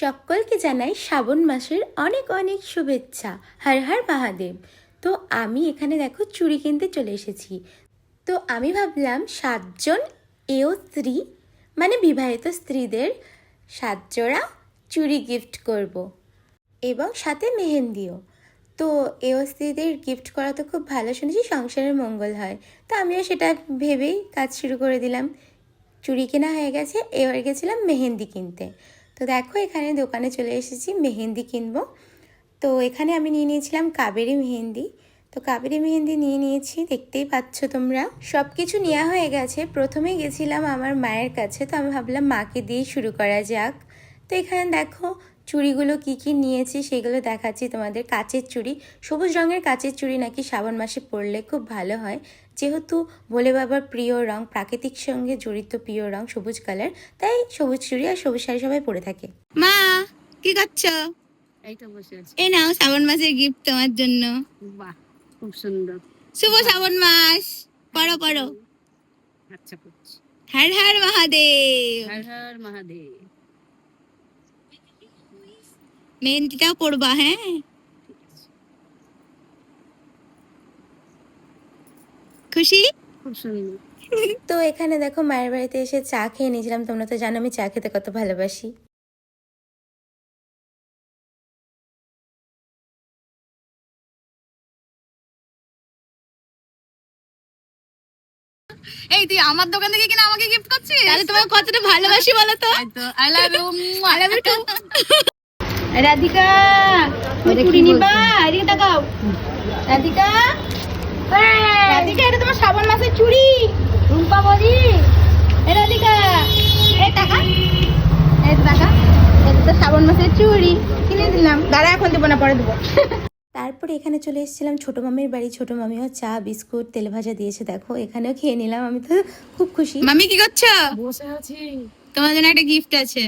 সকলকে জানাই শ্রাবণ মাসের অনেক অনেক শুভেচ্ছা। হর হর মহাদেব। তো আমি এখানে দেখো চুড়ি কিনতে চলে এসেছি। তো আমি ভাবলাম সাতজন এও স্ত্রী মানে বিবাহিত স্ত্রীদের সাত জোড়া চুড়ি গিফট করব। এবং সাথে মেহেন্দিও। তো এও স্ত্রীদের গিফট করা তো খুব ভালো শুনেছি, সংসারের মঙ্গল হয়। তো আমিও সেটা ভেবেই কাজ শুরু করে দিলাম। চুড়ি কেনা হয়ে গেছে, এবার গেছিলাম মেহেন্দি কিনতে। তো দেখো, এখানে দোকানে চলে এসেছি, মেহেন্দি কিনবো। তো এখানে আমি নিয়ে নিয়েছিলাম কাবেরি মেহেন্দি। তো কাবেরি মেহেন্দি নিয়ে নিয়েছি, দেখতেই পাচ্ছ তোমরা। সব কিছু নেওয়া হয়ে গেছে। প্রথমে গেছিলাম আমার মায়ের কাছে, তো আমি ভাবলাম মাকে দিয়েই শুরু করা যাক। তো এখানে দেখো চুড়িগুলো কি কি নিয়েছি সেগুলো দেখাচ্ছি তোমাদের। কাচের চুড়ি সবুজ রঙের কাচের চুড়ি নাকি শ্রাবণ মাসে পরলে খুব ভালো হয়। যেহেতু ভোলে বাবার প্রিয় রং প্রাকৃতিক সঙ্গে জড়িত প্রিয় রং সবুজ কালার তাই সবুজ চুড়ি আর সবুজ শাড়ি সবাই পরে থাকে। মা কি করছ? এইটা বসে আছি। এই নাও শ্রাবণ মাসের গিফট তোমার জন্য। বাহ খুব সুন্দর। শুভ শ্রাবণ মাস। পড়ো পড়ো। আচ্ছা হর হর মহাদেব। হর হর মহাদেব। মেহেন্দিটাও পড়বা হ্যাঁ খুশি তো এখানে দেখো মায়ের বাড়িতে এসে চা খেয়ে নিয়েছিলাম তোমরা তো জানো আমি চা খেতে কত ভালোবাসি। এই তুই আমার দোকান থেকে কিনা আমাকে গিফট করছিস? তাহলে তোমার কতটা ভালোবাসি বলো তো? তো I love you I love you too. Radhika তুমি চুড়ি নিবা? এদিকে তাকাও। রাধিকা? রাধিকা এটা তোমার শ্রাবণ মাসের চুড়ি রুম্পা বলি। এ রাধিকা এই টাকা। এই তো টাকা। এটা তো শ্রাবণ মাসের চুড়ি কিনে দিলাম। দাঁড়া এখন দেবো না পরে দেবো। তারপরে এখানে চলে এসেছিলাম ছোটো মামির বাড়ি। ছোটো মামিও চা বিস্কুট তেল ভাজা দিয়েছে দেখো। এখানেও খেয়ে নিলাম আমি তো খুব খুশি। মামি কি করছ? বসে আছি। তোমার জন্য একটা গিফট আছে।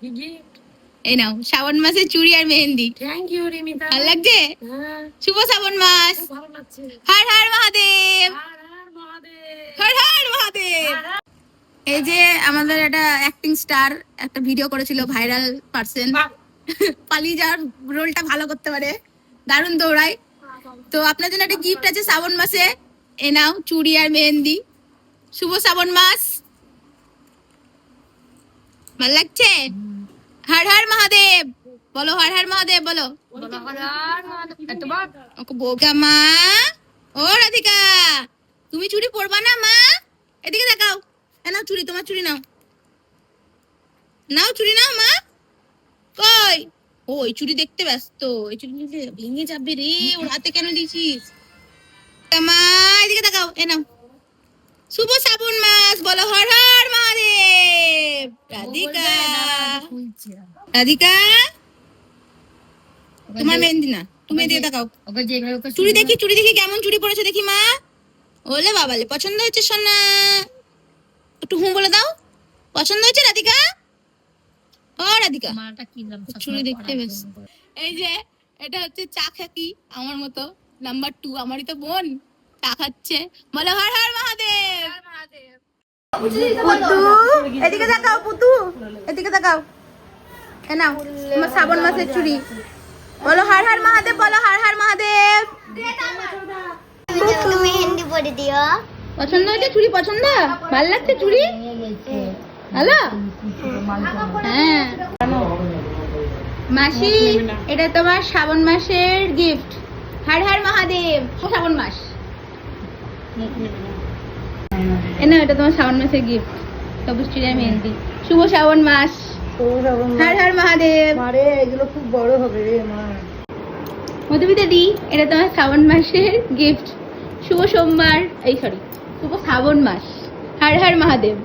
কি গিফট এই নাও শ্রাবণ মাসের চুড়ি আর মেহেন্দি। থ্যাংক ইউ রিমিতা ভালো লাগছে? হ্যাঁ। শুভ শ্রাবণ মাস। হর হর মহাদেব। হর হর মহাদেব। এই যে আমাদের একটা অ্যাক্টিং স্টার একটা ভিডিও করেছিল ভাইরাল পার্সন পালিয়ে যাওয়ার রোলটা ভালো করতে পারে। দারুণ দৌড়ায়। তো আপনার জন্য একটা গিফট আছে শ্রাবণ মাসে। এ নাও চুড়ি আর মেহেন্দি। শুভ শ্রাবণ মাস। ভালো লাগছে? হর হর মহাদেব বলো হর হর মহাদেব বলো। বোকা মা। ও রাধিকা তুমি পরবা না মা? এদিকে দেখাও। নাও চুড়ি তোমার চুড়ি নাও। নাও চুড়ি নাও মা। কই? ও এই চুড়ি দেখতে ব্যস্ত। এই নিলে ভেঙে যাবে রে ওর হাতে কেন দিয়েছিস? তা মা এদিকে দেখাও এ নাও। শুভ শ্রাবণ মাস বলো হর হর মহাদেব। রাধিকা। রাধিকা তোমার মেহেন্দি না। তুমি এদিকে দেখাও চুড়ি দেখি চুড়ি দেখি কেমন চুড়ি পরেছে দেখি মা। ওলে বাবালে পছন্দ হয়েছে সোনা। একটু হুঁ বলে দাও। পছন্দ হয়েছে রাধিকা? ও রাধিকা। চুড়ি দেখতে বেশ। এই যে এটা হচ্ছে চা খাকি আমার মতো। নাম্বার টু আমারই তো বোন। চা খাচ্ছে। বলো হর হর মহাদেব। পুতু এদিকে তাকাও পুতু। এদিকে তাকাও। নাও তোমার শ্রাবণ মাসের চুড়ি বলো হর হর মহাদেব বলো হর হর মহাদেব মেহেন্দি পরে দিও পছন্দ হয়েছে চুড়ি পছন্দ ভালো লাগছে চুড়ি হ্যালো? হ্যাঁ। মাসি, এটা তোমার শ্রাবণ মাসের গিফট হার হার মহাদেব শ্রাবণ মাস। এ না এটা তোমার শ্রাবণ মাসের গিফট সবুজ চুড়ি আর মেহেন্দি। শুভ শ্রাবণ মাস। হার হার মহাদেব। মারে এগুলো খুব বড় হবে রে মা। মধুমিতা দি এটা তোমার শ্রাবণ মাসের গিফট শুভ সোমবার এই সরি শুভ শ্রাবণ মাস। হার হার মহাদেব।